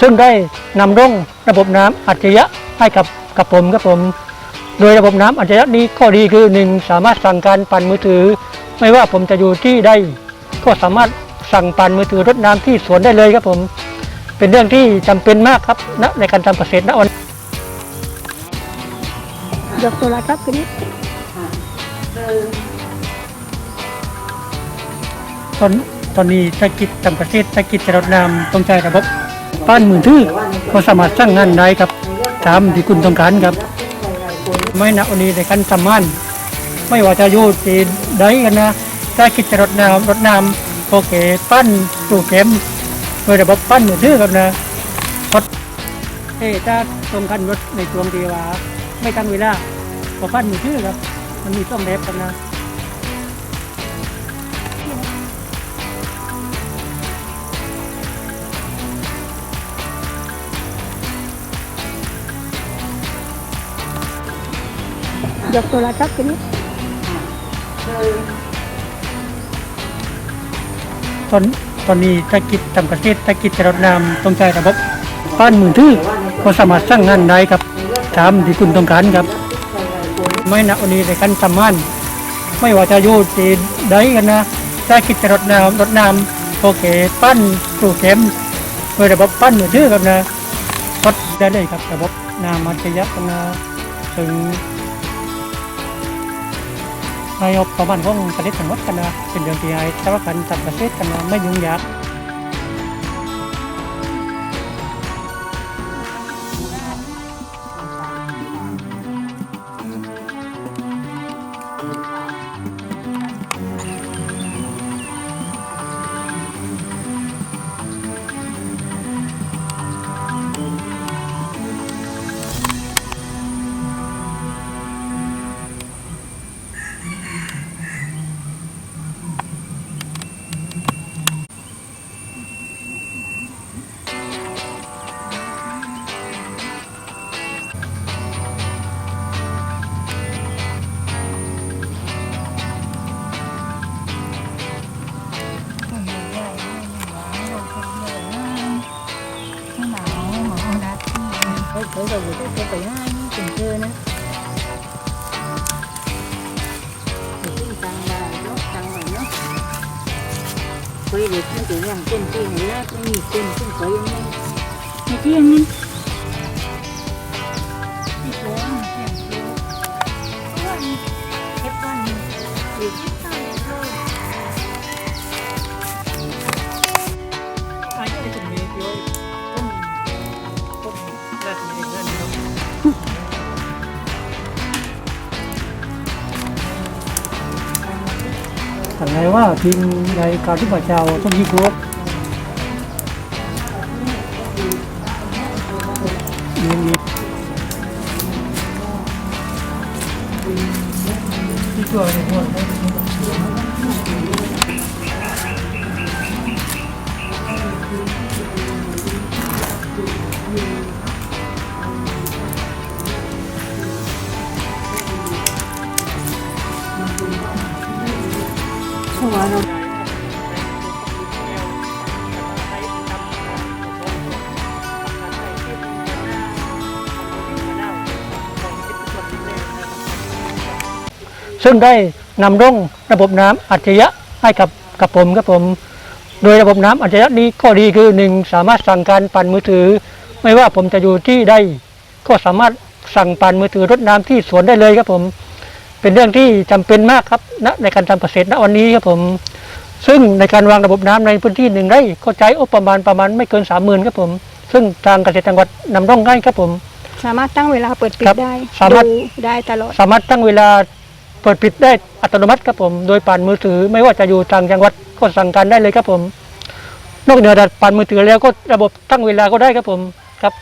ซึ่งได้นำร่องระบบน้ำอัจฉริยะให้กับกับผมครับผม โดยระบบน้ำอัจฉริยะนี้ข้อดีคือหนึ่งสามารถสั่งการปั่นมือถือ ไม่ว่าผมจะอยู่ที่ใดก็สามารถสั่งปั่นมือถือรดน้ำที่สวนได้เลยครับผม เป็นเรื่องที่จำเป็นมากครับณในการทำเกษตรณวันยกโทรศัพท์ขึ้นนิดตอนตอนนี้ธุรกิจทำเกษตรธุรกิจจะรดน้ำต้องใช้ระบบ ปั้นมือถือก็สามารถสร้างงานได้ครับตามที่คุณต้องการครับ ไม่นะวันนี้ในการทำงานไม่ว่าจะอยู่ที่ใดกันนะถ้าคิดจะรดน้ำรดน้ำโอเคปั้นตู้เข็มโดยระบบปั้นมือถือครับนะพดเอ้ถ้าตรงกันรถในช่วงที่ว่า ไม่ตั้งเวลาก็ปั้นมือถือครับ มันมีต้องแบบกันนะ ยกโทรศัพท์ขึ้นนิดตอนตอนนี้ธุรกิจทำเกษตรธุรกิจจะรดน้ำต้องใช้ระบบปั้นมือถือก็สามารถสร้างงานได้ครับตามที่คุณต้องการครับ ไม่นะวันนี้ในการทำงานไม่ว่าจะอยู่ที่ใดกันนะถ้าคิดจะรดน้ำรดน้ำโอเคปั้นตู้เข็มโดยระบบปั้นมือถือครับนะกดได้เลยครับระบบน้ำมันจะยับกันนะถึง นายกประมาณของประเทศสันวัดกันนะเป็นเดือนปีไอ้แต่ว่าการจัดประเทศกันนะไม่ยุ่งยาก ที่ไหนแล้วไม่มีเป็นซึ่งไปยังไงไม่ที่ยังไง อะไรว่าทีมในการที่ประเจ้าต้องยิงครบที่ตัวในหัว เพราะว่าเราซึ่งได้นำร่องระบบน้ำอัจฉริยะให้กับกับผมครับผม โดยระบบน้ำอัจฉริยะนี้ข้อดีคือหนึ่งสามารถสั่งการปั่นมือถือ ไม่ว่าผมจะอยู่ที่ใดก็สามารถสั่งปั่นมือถือรดน้ำที่สวนได้เลยครับผม เป็นเรื่องที่จำเป็นมากครับณในการทำเกษตรณวันนี้ครับผม ซึ่งในการวางระบบน้ำในพื้นที่หนึ่งไร่ก็ใช้งบประมาณประมาณไม่เกินสามหมื่นครับผม ซึ่งทางเกษตรจังหวัดนำร่องให้ครับผม สามารถตั้งเวลาเปิดปิดครับได้สามารถดูได้ตลอด สามารถตั้งเวลาเปิดปิดได้อัตโนมัติครับผม โดยผ่านมือถือไม่ว่าจะอยู่ต่างจังหวัดก็สั่งการได้เลยครับผม นอกเหนือจากผ่านมือถือแล้วก็ระบบตั้งเวลาก็ได้ครับผมครับ